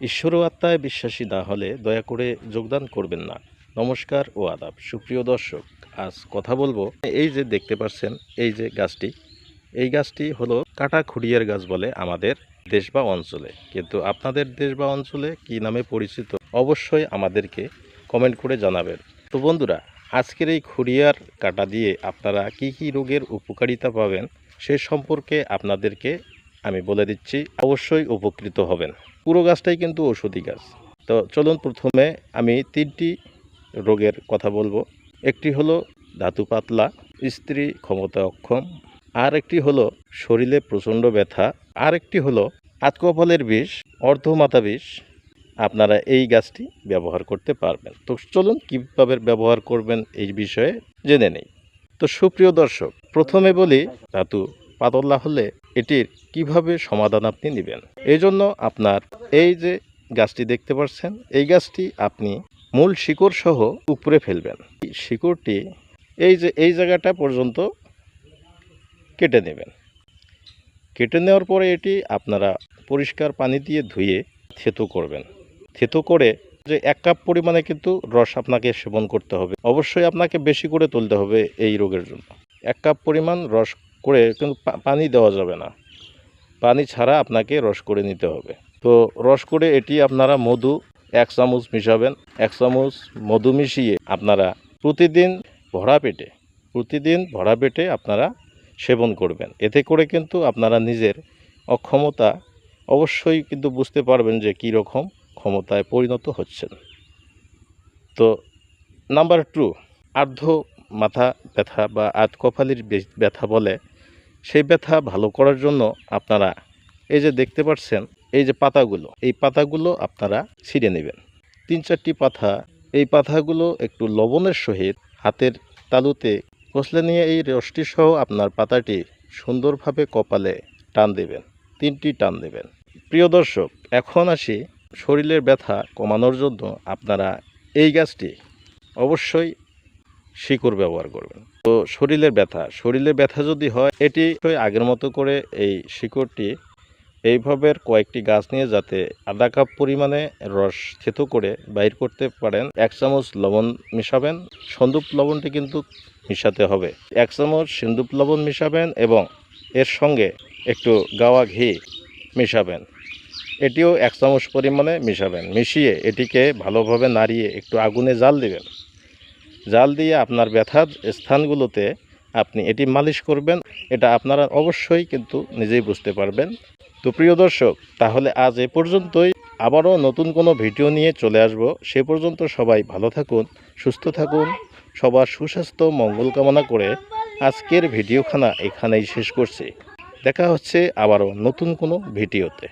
ঈশ্বর আত্মায় বিশ্বাসী, না হলে দয়া করে যোগদান করবেন না। নমস্কার ও আদাব। সুপ্রিয় দর্শক, আজ কথা বলব এই যে দেখতে পাচ্ছেন, এই যে গাছটি, এই গাছটি হলো কাটা খুঁড়িয়ার গাছ বলে আমাদের দেশ বা অঞ্চলে। কিন্তু আপনাদের দেশ বা অঞ্চলে কি নামে পরিচিত, অবশ্যই আমাদেরকে কমেন্ট করে জানাবেন। তো বন্ধুরা, আজকের এই খুঁড়িয়ার কাটা দিয়ে আপনারা কি কি রোগের উপকারিতা পাবেন, সে সম্পর্কে আপনাদেরকে আমি বলে দিচ্ছি, অবশ্যই উপকৃত হবেন। পুরো গাছটাই কিন্তু ওষুধি গাছ। তো চলুন প্রথমে আমি তিনটি রোগের কথা বলব। একটি হলো ধাতু পাতলা, স্ত্রী ক্ষমতা অক্ষম। আর একটি হলো শরীরে প্রচণ্ড ব্যথা। আর একটি হলো আতকফলের বিষ, অর্ধমাতা বিষ। আপনারা এই গাছটি ব্যবহার করতে পারবেন। তো চলুন কীভাবে ব্যবহার করবেন এই বিষয়ে জেনে নেই। তো সুপ্রিয় দর্শক, প্রথমে বলি, ধাতু পাতলা হলে এটির কীভাবে সমাধান আপনি নেবেন? এই জন্য আপনার এই যে গাছটি দেখতে পাচ্ছেন, এই গাছটি আপনি মূল শিকড় সহ উপরে ফেলবেন। শিকড়টি এই যে, এই জায়গাটা পর্যন্ত কেটে নেবেন। কেটে নেওয়ার পরে এটি আপনারা পরিষ্কার পানি দিয়ে ধুয়ে থেতো করবেন। থেতো করে যে এক কাপ পরিমাণে কিন্তু রস আপনাকে সেবন করতে হবে। অবশ্যই আপনাকে বেশি করে তুলতে হবে এই রোগের জন্য। এক কাপ পরিমাণ রস করে কিন্তু পানি দেওয়া যাবে না। পানি ছাড়া আপনাকে রস করে নিতে হবে। তো রস করে এটি আপনারা মধু এক চামচ মিশাবেন। এক চামচ মধু মিশিয়ে আপনারা প্রতিদিন ভরা পেটে, প্রতিদিন ভরা পেটে আপনারা সেবন করবেন। এতে করে কিন্তু আপনারা নিজের অক্ষমতা অবশ্যই কিন্তু বুঝতে পারবেন যে কী রকম ক্ষমতায় পরিণত হচ্ছেন। তো নাম্বার টু, আর্ধ মাথা ব্যথা বা আধ কপালির ব্যথা বলে সেই ব্যথা ভালো করার জন্য আপনারা এই যে দেখতে পাচ্ছেন, এই যে পাতাগুলো, এই পাতাগুলো আপনারা ছিঁড়ে নেবেন। তিন চারটি পাতা, এই পাতাগুলো একটু লবণের সহিত হাতের তালুতে কষলে নিয়ে এই রসটি সহ আপনার পাতাটি সুন্দরভাবে কপালে টান দেবেন, তিনটি টান দেবেন। প্রিয় দর্শক, এখন আসি শরীরের ব্যথা কমানোর জন্য আপনারা এই গাছটি অবশ্যই শিকড় ব্যবহার করবেন। তো শরীরের ব্যথা শরীরের ব্যথা যদি হয়, এটি আগের মতো করে এই শিকড়টি এইভাবে কয়েকটি গাছ নিয়ে যাতে আধা কাপ পরিমাণে রস থেতো করে বাইর করতে পারেন। এক চামচ লবণ মিশাবেন। সন্দুপ লবণটি কিন্তু মিশাতে হবে। এক চামচ সিন্দুপ লবণ মিশাবেন এবং এর সঙ্গে একটু গাওয়া ঘি মিশাবেন। এটিও এক চামচ পরিমাণে মিশাবেন। মিশিয়ে এটিকে ভালোভাবে নাড়িয়ে একটু আগুনে জাল দিবেন। জাল দিয়ে আপনার ব্যথার স্থানগুলোতে আপনি এটি মালিশ করবেন। এটা আপনারা অবশ্যই কিন্তু নিজেই বুঝতে পারবেন। তো প্রিয় দর্শক, তাহলে আজ এ পর্যন্তই। আবারও নতুন কোনো ভিডিও নিয়ে চলে আসব। সে পর্যন্ত সবাই ভালো থাকুন, সুস্থ থাকুন। সবার সুস্বাস্থ্য, মঙ্গল কামনা করে আজকের ভিডিওখানা এখানেই শেষ করছি। দেখা হচ্ছে আবারও নতুন কোনো ভিডিওতে।